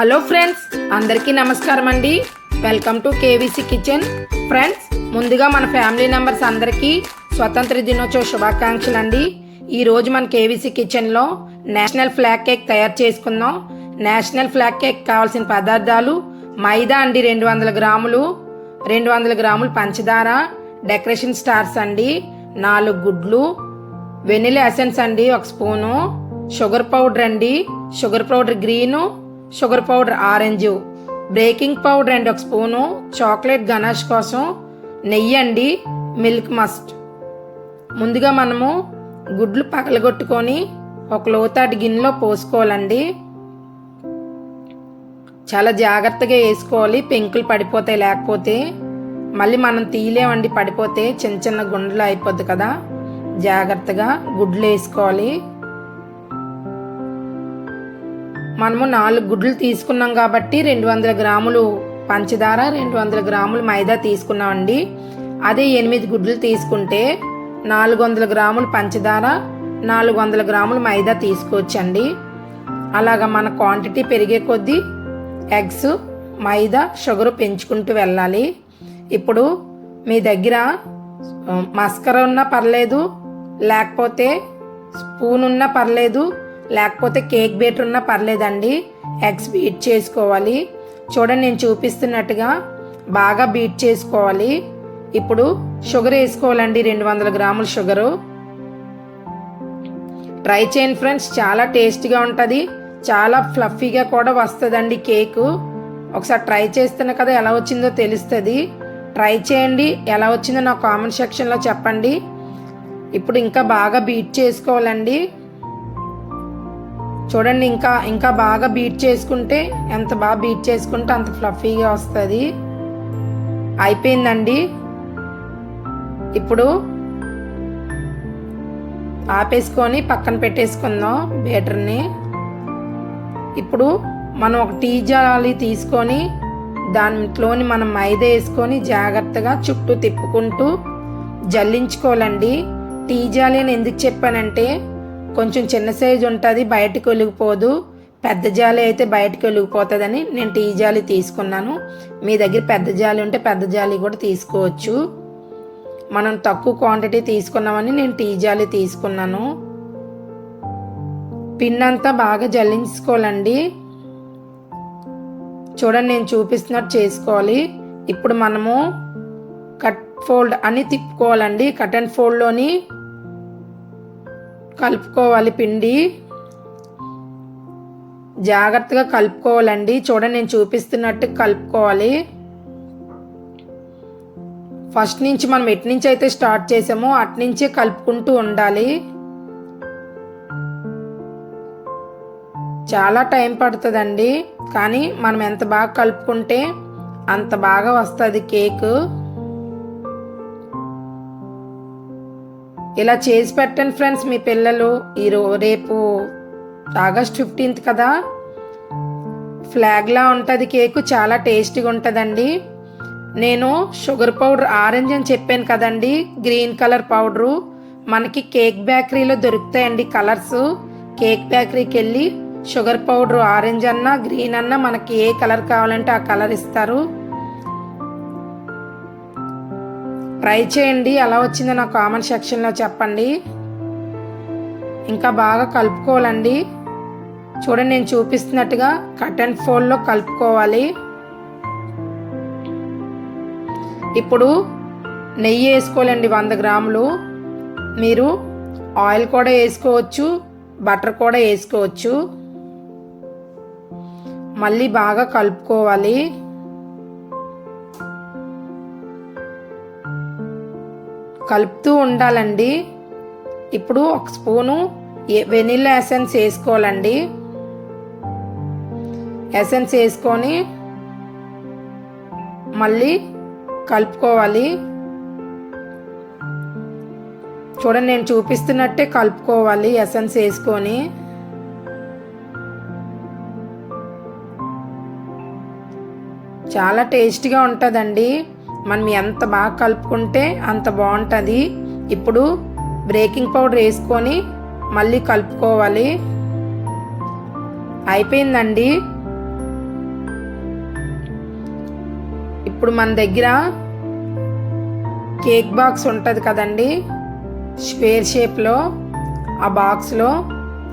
Hello friends అందరికీ నమస్కారం అండి. Welcome to KVC kitchen. Friends ముందుగా మన ఫ్యామిలీ మెంబర్స్ అందరికీ స్వతంత్ర దినోత్సవ శుభాకాంక్షలు అండి. ఈరోజు మన కేవీసీ కిచెన్లో నేషనల్ ఫ్లాగ్ కేక్ తయారు చేసుకుందాం. నేషనల్ ఫ్లాగ్ కేక్ కావాల్సిన పదార్థాలు మైదా అండి రెండు వందల గ్రాములు రెండు వందల గ్రాములు పంచదార డెకరేషన్ స్టార్స్ అండి నాలుగు గుడ్లు వెనిలా ఎసెన్స్ అండి ఒక స్పూను షుగర్ పౌడర్ అండి sugar powder green sugar powder orange breaking powder అండి ఒక స్పూను చాక్లెట్ గనాష్ కోసం నెయ్యి అండి మిల్క్ మస్ట్. ముందుగా మనము గుడ్లు పగలగొట్టుకొని ఒక లోతాటి గిన్నెలో పోసుకోవాలండి. చాలా జాగ్రత్తగా వేసుకోవాలి పెంకులు పడిపోతాయి లేకపోతే. మళ్ళీ మనం తీయలేమండి పడిపోతే చిన్న చిన్న గుండెలు అయిపోద్ది కదా. జాగ్రత్తగా గుడ్లు వేసుకోవాలి. మనము నాలుగు గుడ్లు తీసుకున్నాం కాబట్టి రెండు వందల గ్రాములు పంచదార రెండు వందల గ్రాములు మైదా తీసుకున్నామండి అదే ఎనిమిది గుడ్లు తీసుకుంటే నాలుగు వందల గ్రాములు పంచదార నాలుగు వందల గ్రాములు మైదా తీసుకోవచ్చండి. అలాగా మన క్వాంటిటీ పెరిగే కొద్దీ ఎగ్స్ మైదా షుగర్ పెంచుకుంటూ వెళ్ళాలి. ఇప్పుడు మీ దగ్గర మస్కర ఉన్నా పర్లేదు లేకపోతే స్పూన్ ఉన్నా పర్లేదు లేకపోతే కేక్ బేటర్ ఉన్నా పర్లేదండి. ఎగ్స్ బీట్ చేసుకోవాలి. చూడండి నేను చూపిస్తున్నట్టుగా బాగా బీట్ చేసుకోవాలి. ఇప్పుడు షుగర్ వేసుకోవాలండి రెండు వందల గ్రాముల షుగరు ట్రై చేయండి ఫ్రెండ్స్ చాలా టేస్ట్గా ఉంటుంది. చాలా ఫ్లఫీగా కూడా వస్తుందండి కేకు ఒకసారి ట్రై చేస్తున్న కదా ఎలా వచ్చిందో తెలుస్తుంది. ట్రై చేయండి ఎలా వచ్చిందో నా కామెంట్ సెక్షన్లో చెప్పండి. ఇప్పుడు ఇంకా బాగా బీట్ చేసుకోవాలండి. చూడండి ఇంకా ఇంకా బాగా బీట్ చేసుకుంటే ఎంత బాగా బీట్ చేసుకుంటే అంత ఫ్లఫీగా వస్తుంది. అయిపోయిందండి. ఇప్పుడు ఆపేసుకొని పక్కన పెట్టేసుకుందాం బేటర్ని ఇప్పుడు మనం ఒక టీ జాలి తీసుకొని దాంట్లోని మనం మైదా వేసుకొని జాగ్రత్తగా చుట్టూ తిప్పుకుంటూ జల్లించుకోవాలండి. టీ జాలి అని ఎందుకు చెప్పానంటే కొంచెం చిన్న సైజు ఉంటుంది బయటకు వెళ్ళిపోదు. పెద్ద జాలి అయితే బయటకు వెళ్ళిపోతుందని నేను టీ జాలి తీసుకున్నాను. మీ దగ్గర పెద్ద జాలి ఉంటే పెద్ద జాలి కూడా తీసుకోవచ్చు. మనం తక్కువ క్వాంటిటీ తీసుకున్నామని నేను టీ జాలి తీసుకున్నాను. పిన్ అంతా బాగా జల్లించుకోవాలండి. చూడండి నేను చూపిస్తున్నట్టు చేసుకోవాలి. ఇప్పుడు మనము కట్ ఫోల్డ్ అని తిప్పుకోవాలండి. కట్ అండ్ ఫోల్డ్లోని కలుపుకోవాలి పిండి. జాగ్రత్తగా కలుపుకోవాలండి. చూడండి నేను చూపిస్తున్నట్టు కలుపుకోవాలి. ఫస్ట్ నుంచి మనం ఎటు నుంచి అయితే స్టార్ట్ చేసామో అటు నుంచే కలుపుకుంటూ ఉండాలి. చాలా టైం పడుతుందండి. కానీ మనం ఎంత బాగా కలుపుకుంటే అంత బాగా వస్తుంది కేకు. ఇలా చేసి పెట్టండి ఫ్రెండ్స్ మీ పిల్లలు. ఈరో రేపు ఆగస్ట్ ఫిఫ్టీన్త్ కదా? ఫ్లాగ్లా ఉంటుంది కేకు చాలా టేస్టీగా ఉంటుందండి. నేను షుగర్ పౌడర్ ఆరెంజ్ అని చెప్పాను కదండి గ్రీన్ కలర్ పౌడరు. మనకి కేక్ బేకరీలో దొరుకుతాయండి కలర్స్. కేక్ బేకరీకి వెళ్ళి షుగర్ పౌడర్ ఆరెంజ్ అన్నా గ్రీన్ అన్నా మనకి ఏ కలర్ కావాలంటే ఆ కలర్ ఇస్తారు. ట్రై చేయండి. ఎలా వచ్చిందో నా కామెంట్ సెక్షన్లో చెప్పండి. ఇంకా బాగా కలుపుకోవాలండి. చూడండి నేను చూపిస్తున్నట్టుగా కట్ అండ్ ఫోల్డ్లో కలుపుకోవాలి. ఇప్పుడు నెయ్యి వేసుకోవాలండి వంద గ్రాములు. మీరు ఆయిల్ కూడా వేసుకోవచ్చు బటర్ కూడా వేసుకోవచ్చు. మళ్ళీ బాగా కలుపుకోవాలి. కలుపుతూ ఉండాలండి. ఇప్పుడు ఒక స్పూను వెనిలా ఎసెన్స్ వేసుకోవాలండి. ఎసెన్స్ వేసుకొని మళ్ళీ కలుపుకోవాలి. చూడండి నేను చూపిస్తున్నట్టే కలుపుకోవాలి ఎసెన్స్ వేసుకొని. చాలా టేస్టీగా ఉంటుందండి. మనం ఎంత బాగా కలుపుకుంటే అంత బాగుంటుంది. ఇప్పుడు బ్రేకింగ్ పౌడర్ వేసుకొని మళ్ళీ కలుపుకోవాలి. అయిపోయిందండి. ఇప్పుడు మన దగ్గర కేక్ బాక్స్ ఉంటుంది కదండి. స్క్వేర్ షేప్లో ఆ బాక్స్లో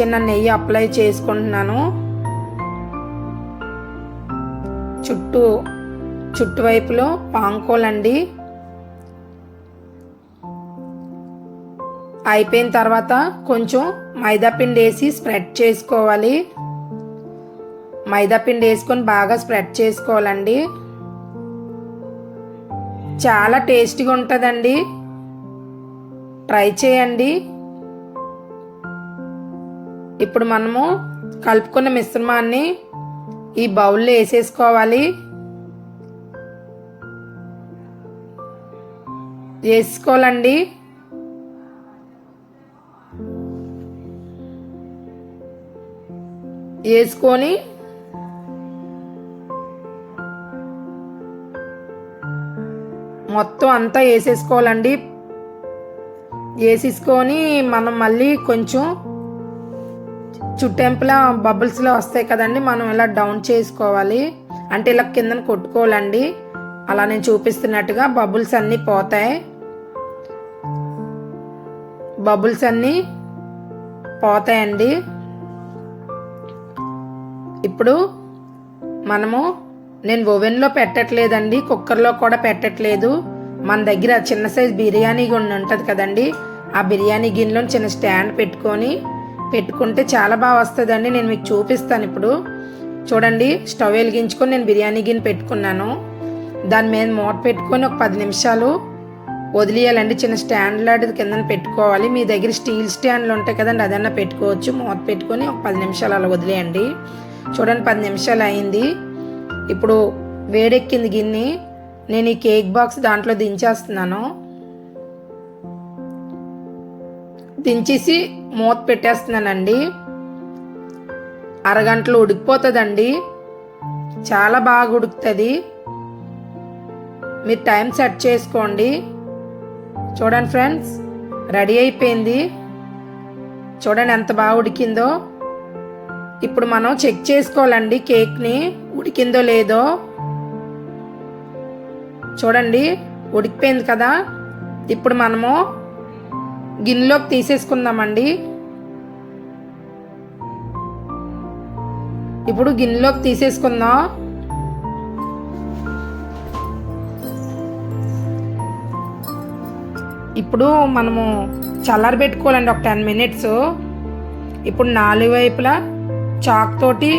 చిన్న నెయ్యి అప్లై చేసుకుంటున్నాను. చుట్టూ చుట్టువైపులో పాంకోలండి. అయిపోయిన తర్వాత కొంచెం మైదాపిండి వేసి స్ప్రెడ్ చేసుకోవాలి. మైదాపిండి వేసుకొని బాగా స్ప్రెడ్ చేసుకోవాలండి. చాలా టేస్టీగా ఉంటుందండి. ట్రై చేయండి. ఇప్పుడు మనము కలుపుకున్న మిశ్రమాన్ని ఈ బౌల్లో వేసేసుకోవాలి. వేసుకోవాలండి. వేసుకొని మొత్తం అంతా వేసేసుకోవాలండి. వేసేసుకొని మనం మళ్ళీ కొంచెం చుట్టెంపులా బబుల్స్లో వస్తాయి కదండి మనం ఇలా డౌన్ చేసుకోవాలి. అంటే ఇలా కిందన కొట్టుకోవాలండి. అలా నేను చూపిస్తున్నట్టుగా బబుల్స్ అన్నీ పోతాయి. బబుల్స్ అన్నీ పోతాయండి. ఇప్పుడు మనము నేను ఓవెన్లో పెట్టట్లేదండి కుక్కర్లో కూడా పెట్టట్లేదు. మన దగ్గర చిన్న సైజ్ బిర్యానీ గిన్నె ఉంటుంది కదండి ఆ బిర్యానీ గిన్నెలో చిన్న స్టాండ్ పెట్టుకొని పెట్టుకుంటే చాలా బాగా వస్తుందండి. నేను మీకు చూపిస్తాను ఇప్పుడు. చూడండి స్టవ్ వెలిగించుకొని నేను బిర్యానీ గిన్నె పెట్టుకున్నాను. దాని మీద మూట పెట్టుకొని ఒక పది నిమిషాలు వదిలేయాలండి చిన్న స్టాండ్ లాంటిది కింద పెట్టుకోవాలి. మీ దగ్గర స్టీల్ స్టాండ్లు ఉంటాయి కదండి అదన్నా పెట్టుకోవచ్చు. మూత పెట్టుకొని ఒక పది నిమిషాలు అలా వదిలేయండి. చూడండి పది నిమిషాలు అయింది. ఇప్పుడు వేడెక్కింది గిన్నె. నేను ఈ కేక్ బాక్స్ దాంట్లో దించేస్తున్నాను. దించేసి మూత పెట్టేస్తున్నానండి. అరగంటలో ఉడికిపోతుందండి. చాలా బాగా ఉడుకుతుంది. మీరు టైం సెట్ చేసుకోండి. చూడండి ఫ్రెండ్స్ రెడీ అయిపోయింది. చూడండి ఎంత బాగా ఉడికిందో. ఇప్పుడు మనం చెక్ చేసుకోవాలండి కేక్ని ఉడికిందో లేదో. చూడండి ఉడికిపోయింది కదా. ఇప్పుడు మనము గిన్నెలోకి తీసేసుకుందామండి. ఇప్పుడు గిన్నెలోకి తీసేసుకుందాం. ఇప్పుడు మనము చల్లారబెట్టుకోవాలండి ఒక టెన్ మినిట్స్. ఇప్పుడు నాలుగు వైపులా చాక్ తోటి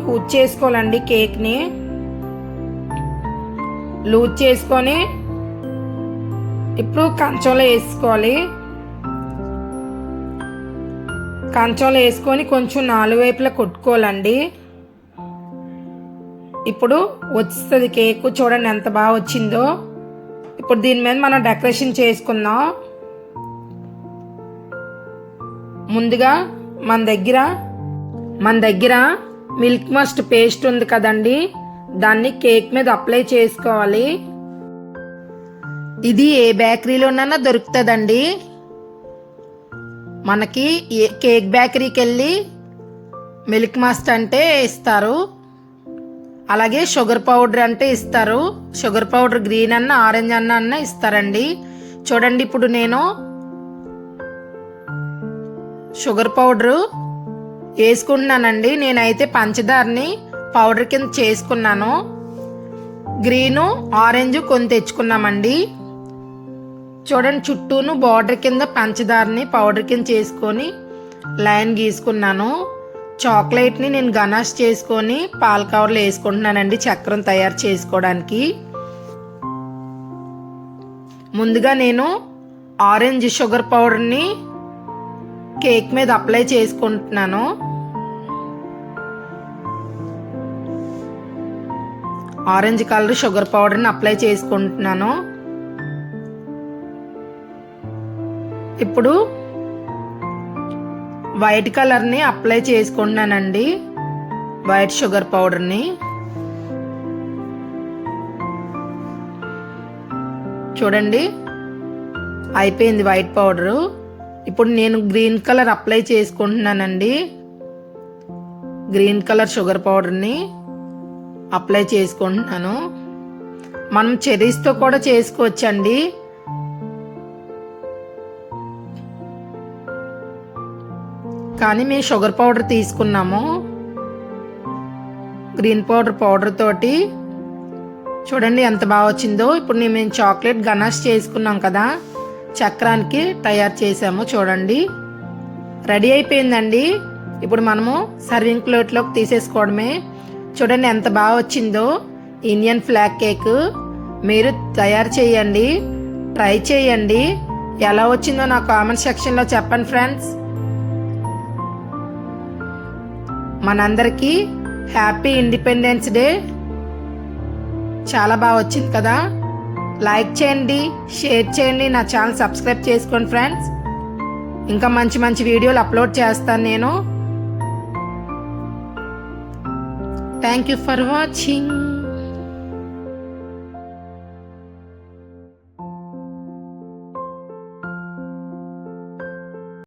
లూజ్ చేసుకోవాలండి కేక్ని. లూజ్ చేసుకొని ఇప్పుడు కంచంలో వేసుకోవాలి. కంచంలో వేసుకొని కొంచెం నాలుగు వైపులా కొట్టుకోవాలండి. ఇప్పుడు వస్తుంది కేక్ చూడండి ఎంత బాగా వచ్చిందో. ఇప్పుడు దీని మీద మనం డెకరేషన్ చేసుకుందాం. ముందుగా మన దగ్గర మన దగ్గర మిల్క్ మస్ట్ పేస్ట్ ఉంది కదండి. దాన్ని కేక్ మీద అప్లై చేసుకోవాలి. ఇది ఏ బేకరీలోనైనా దొరుకుతుందండి. మనకి ఏ కేక్ బేకరీకి వెళ్ళి మిల్క్ మస్ట్ అంటే ఇస్తారు. అలాగే షుగర్ పౌడర్ అంటే ఇస్తారు. షుగర్ పౌడర్ గ్రీన్ అన్న ఆరెంజ్ అన్న అన్న ఇస్తారండి. చూడండి ఇప్పుడు నేను షుగర్ పౌడరు వేసుకుంటున్నానండి. నేనైతే పంచదారని పౌడర్ కింద చేసుకున్నాను. గ్రీను ఆరెంజ్ కొని తెచ్చుకున్నామండి. చూడండి చుట్టూను బార్డర్ కింద పంచదారని పౌడర్ కింద చేసుకొని లైన్ గీసుకున్నాను. చాక్లెట్ని నేను గనాష్ చేసుకొని పాల కవర్లో వేసుకుంటున్నానండి చక్రం తయారు చేసుకోవడానికి. ముందుగా నేను ఆరెంజ్ షుగర్ పౌడర్ని కేక్ మీద అప్లై చేసుకుంటున్నాను. ఆరెంజ్ కలర్ షుగర్ పౌడర్ని అప్లై చేసుకుంటున్నాను. ఇప్పుడు వైట్ కలర్ని అప్లై చేసుకున్నానండి వైట్ షుగర్ పౌడర్ని. చూడండి. అయిపోయింది వైట్ పౌడరు. ఇప్పుడు నేను గ్రీన్ కలర్ అప్లై చేసుకుంటున్నానండి. గ్రీన్ కలర్ షుగర్ పౌడర్ని అప్లై చేసుకుంటున్నాను. మనం చెరీస్తో కూడా చేసుకోవచ్చండి. కానీ మేము షుగర్ పౌడర్ తీసుకున్నాము. గ్రీన్ పౌడర్ పౌడర్ తోటి. చూడండి ఎంత బాగా వచ్చిందో. ఇప్పుడు నేను మేము చాక్లెట్ గనాష్ చేసుకున్నాం కదా. చక్రానికి తయారు చేసాము చూడండి. రెడీ అయిపోయిందండి. ఇప్పుడు మనము సర్వింగ్ ప్లేట్లోకి తీసేసుకోవడమే. చూడండి ఎంత బాగా వచ్చిందో. Indian flag cake. మీరు తయారు చేయండి. ట్రై చేయండి. ఎలా వచ్చిందో నా కామెంట్ సెక్షన్లో చెప్పండి ఫ్రెండ్స్. మనందరికీ హ్యాపీ ఇండిపెండెన్స్ డే. చాలా బాగా వచ్చింది కదా? లైక్ చేయండి షేర్ చేయండి నా ఛానల్ సబ్స్క్రైబ్ చేసుకోండి ఫ్రెండ్స్. ఇంకా మంచి మంచి వీడియోలు అప్లోడ్ చేస్తాను నేను. Thank you for watching